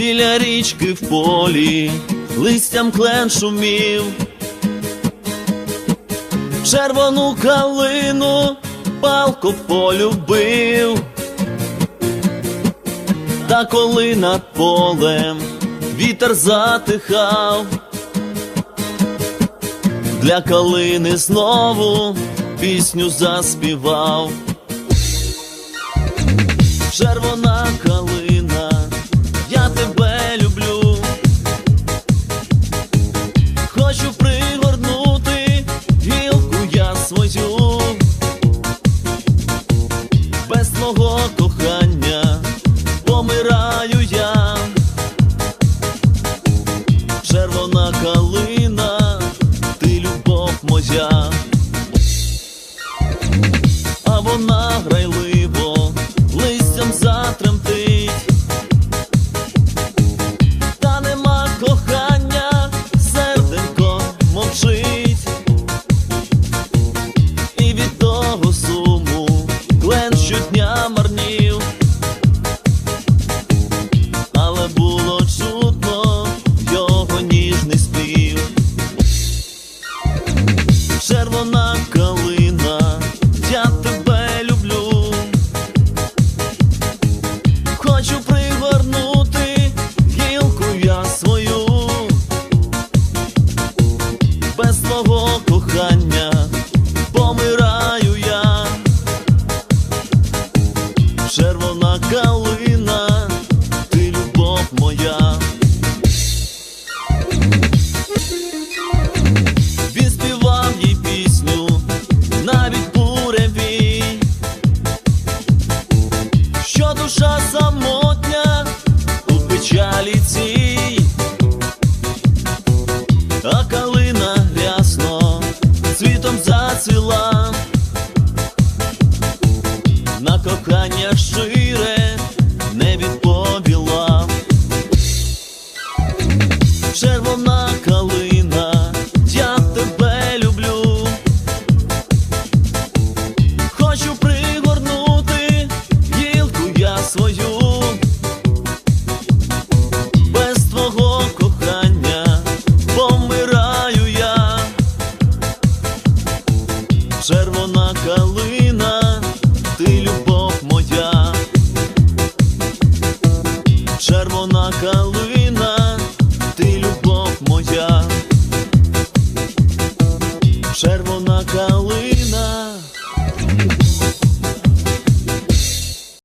біля річки в полі, листям клен шумів, червону калину палко полюбив, та коли над полем вітер затихав, для калини знову пісню заспівав. Червона калина, nojo Без твого кохання помираю я. Червона калина, ти любов моя. Він співав їй пісню, навіть буревій, що душа самотня у печалі цій, зацвіла на кохання шире. червона калина, ти любов моя, червона калина, ти любов моя, червона калина.